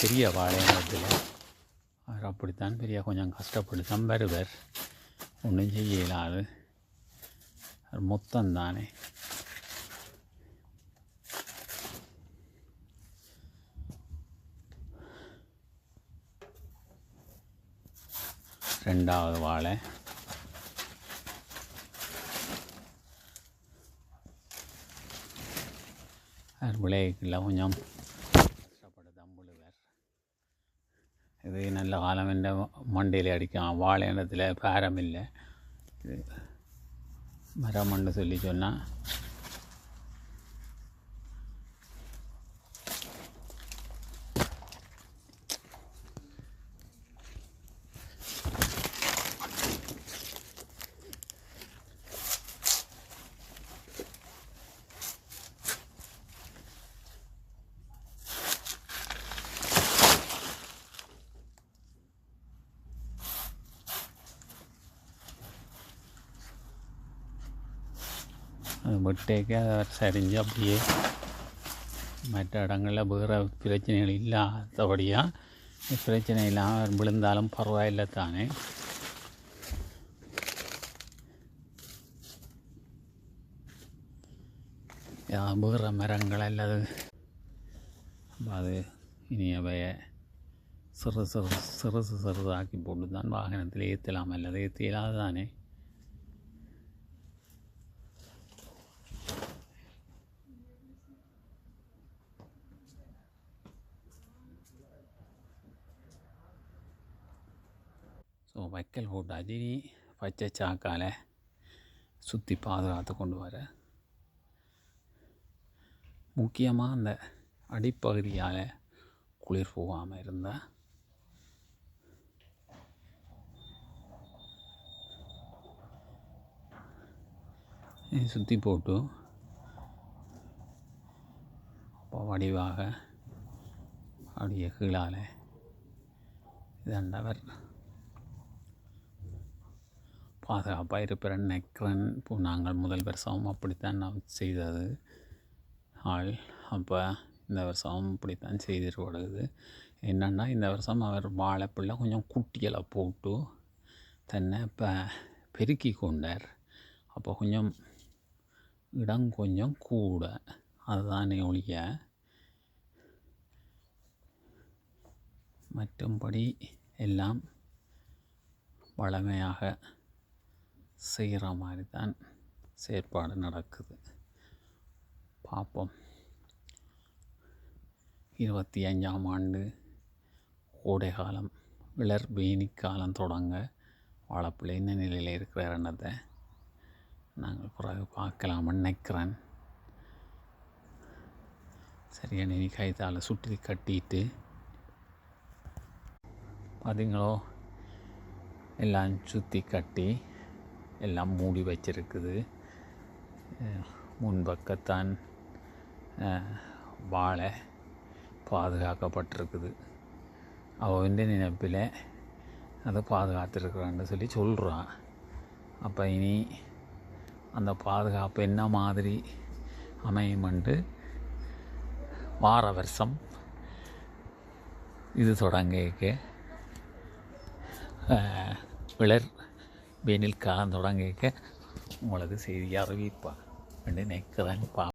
பெரிய வாழை மரத்தில் அவர் அப்படித்தான் பெரிய கொஞ்சம் கஷ்டப்பட்டு தான் வருவர். ஒன்றும் செய்ய இயலாது. அது மொத்தம் தானே ரெண்டாவது வாழை. அது கொஞ்சம் தான் புழுவர் இது நல்ல காலம் என்ற மண்டையில் அடிக்கலாம் வாழை இடத்துல பாரம் இல்லை. வெட்டேக்க அதை சரிஞ்சு அப்படியே மற்ற இடங்களில் வேறு பிரச்சனைகள் இல்லாதபடியாக பிரச்சனை இல்லாமல் விழுந்தாலும் பரவாயில்லை தானே வேறு மரங்கள் அல்லது அது இனி அவைய சிறு சிறு சிறுசு சிறுதாக்கி போட்டு தான் வாகனத்தில் ஏற்றலாம் அல்லது ஏற்றியலாது தானே ஸோ வைக்கல் போட்டாச்சு அஜினி பச்சை சாக்கால் சுற்றி பாதுகாத்து கொண்டு வர. முக்கியமாக அந்த அடிப்பகுதியால் குளிர் போகாமல் இருந்தால் சுற்றி போட்டு. அப்போ வடிவாக அப்படியே கீழால் இதண்டவர் பாதுகாப்பாக இருப்பேன் நெக்ரன் இப்போ நாங்கள் முதல் வருஷமும் அப்படித்தான் நான் செய்தது. ஆள் அப்போ இந்த வருஷமும் இப்படித்தான் செய்திட்டு வருது என்னென்னா இந்த வருஷம் அவர் வாழைப்பிள்ளை கொஞ்சம் குட்டிகளை போட்டு தன்னை இப்போ பெருக்கி கொண்டார். அப்போ கொஞ்சம் இடம் கொஞ்சம் கூட. அதுதானே ஒழிய மற்றும்படி எல்லாம் வளமையாக செய்கிற மாதிரி தான் செயற்பாடு நடக்குது. பார்ப்போம். இருபத்தி அஞ்சாம் ஆண்டு கோடை காலம் இளர் வேனி காலம் தொடங்க வாழப்பிள்ளை என்ன நிலையில் இருக்கிறாருன்றதை நாங்கள் பிறகு பார்க்கலாம்னு நினைக்கிறேன். சரியான இனி கைத்தால் சுற்றி கட்டிட்டு பார்த்தீங்களோ எல்லாம் சுற்றி கட்டி எல்லாம் மூடி வச்சிருக்குது. முன்பக்கத்தான் வாழை பாதுகாக்கப்பட்டிருக்குது. அவன் நினைப்பில் அதை பாதுகாத்துருக்குறான்னு சொல்லி சொல்கிறான் அப்போ இனி அந்த பாதுகாப்பு என்ன மாதிரி அமையுமெண்டு வார வருஷம் இது தொடங்கிக்க விளர் വേനൽക്കാലം തുടങ്ങിയൊക്കെ നമ്മളത് ചെയ്യാറ് വീപ്പാണ് പണ്ട് നെക്കിറങ്ങി പാ